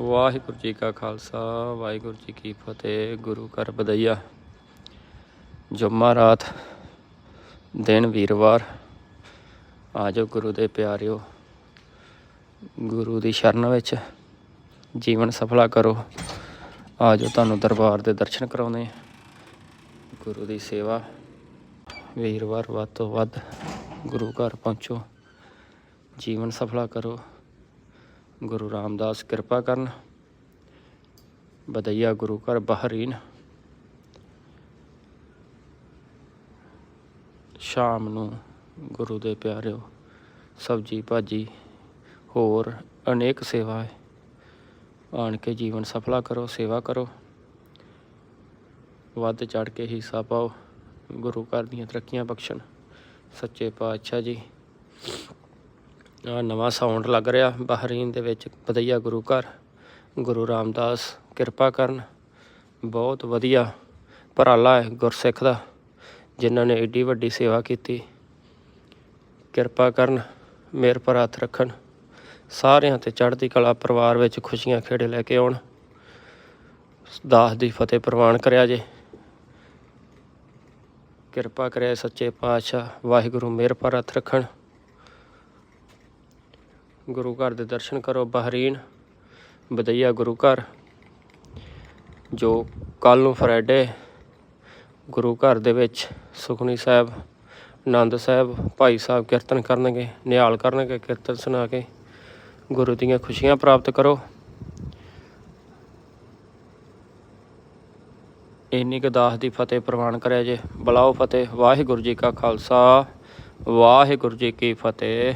ਵਾਹਿਗੁਰੂ ਜੀ ਕਾ ਖਾਲਸਾ, ਵਾਹਿਗੁਰੂ ਜੀ ਕੀ ਫਤਿਹ, ਗੁਰੂ ਘਰ ਬਦਈਆ ਜੁਮਾ ਰਾਤ ਦਿਨ ਵੀਰਵਾਰ ਆਜੋ ਗੁਰੂ ਦੇ ਪਿਆਰਿਓ। ਗੁਰੂ ਦੀ ਸ਼ਰਨ ਵਿੱਚ ਜੀਵਨ ਸਫਲਾ ਕਰੋ। ਆਜੋ ਤੁਹਾਨੂੰ ਦਰਬਾਰ ਦੇ ਦਰਸ਼ਨ ਕਰਾਉਂਦੇ ਗੁਰੂ ਦੀ ਸੇਵਾ ਵੀਰਵਾਰ ਵੱਧ ਤੋਂ ਵੱਧ ਗੁਰੂ ਘਰ ਪਹੁੰਚੋ। ਜੀਵਨ ਸਫਲਾ ਕਰੋ। ਗੁਰੂ ਰਾਮਦਾਸ ਕਿਰਪਾ ਕਰਨ। ਬਦਈਆ ਗੁਰੂ ਘਰ ਬਹਰੀਨ ਸ਼ਾਮ ਨੂੰ ਗੁਰੂ ਦੇ ਪਿਆਰਿਓ, ਸਬਜੀ ਭਾਜੀ ਹੋਰ ਅਨੇਕ ਸੇਵਾ ਹੈ। ਆਣ ਕੇ ਜੀਵਨ ਸਫਲਾ ਕਰੋ, ਸੇਵਾ ਕਰੋ। ਵੱਧ ਚੜ ਕੇ ਹਿੱਸਾ ਪਾਓ। ਗੁਰੂ ਘਰ ਦੀਆਂ ਤਰੱਕੀਆਂ ਬਖਸ਼ਣ। ਸੱਚੇ ਪਾਤਸ਼ਾਹ ਜੀ। ਆ ਨਵਾਂ ਸਾਊਂਡ ਲੱਗ ਰਿਹਾ। ਬਹਰੀਨ ਦੇ ਵਿੱਚ ਬਦਈਆ ਗੁਰੂ ਘਰ, ਗੁਰੂ ਰਾਮਦਾਸ ਕਿਰਪਾ ਕਰਨ। ਬਹੁਤ ਵਧੀਆ ਭਰਾਲਾ ਹੈ ਗੁਰਸਿੱਖ ਦਾ, ਜਿਨ੍ਹਾਂ ਨੇ ਏਡੀ ਵੱਡੀ ਸੇਵਾ ਕੀਤੀ। ਕਿਰਪਾ ਕਰਨ, ਮੇਰ ਪਰ ਹੱਥ ਰੱਖਣ। ਸਾਰਿਆਂ ਤੇ ਚੜ੍ਹਦੀ ਕਲਾ ਪਰਿਵਾਰ ਵਿੱਚ ਖੁਸ਼ੀਆਂ ਖੇੜੇ ਲੈ ਕੇ ਆਉਣ। ਦਾਸ ਦੀ ਫਤਿਹ ਪ੍ਰਵਾਨ ਕਰਿਆ ਜੇ। ਕਿਰਪਾ ਕਰਿਆ ਸੱਚੇ ਪਾਤਸ਼ਾਹ, ਵਾਹਿਗੁਰੂ ਮੇਰ ਪਰ ਹੱਥ ਰੱਖਣ। ਗੁਰੂ ਘਰ ਦੇ ਦਰਸ਼ਨ ਕਰੋ, ਬਹਰੀਨ, ਬਦਈਆ ਗੁਰੂ ਘਰ, ਜੋ ਕੱਲ ਨੂੰ ਫਰਾਈਡੇ ਗੁਰੂ ਘਰ ਦੇ ਵਿੱਚ ਸੁਖਨੀ ਸਾਹਿਬ, ਆਨੰਦ ਸਾਹਿਬ, ਭਾਈ ਸਾਹਿਬ ਕੀਰਤਨ ਕਰਨਗੇ, ਨਿਹਾਲ ਕਰਨਗੇ, ਕੀਰਤਨ ਸੁਣਾ ਕੇ ਗੁਰੂ ਦੀਆਂ ਖੁਸ਼ੀਆਂ ਪ੍ਰਾਪਤ ਕਰੋ। ਇੰਨੀ ਕੁ ਦਾਸ ਦੀ ਫਤਿਹ ਪ੍ਰਵਾਨ ਕਰਿਆ ਜੇ। ਬਲਾਓ ਫਤਿਹ। ਵਾਹਿਗੁਰੂ ਜੀ ਕਾ ਖਾਲਸਾ। ਵਾਹਿਗੁਰੂ ਜੀ ਕੀ ਫਤਿਹ।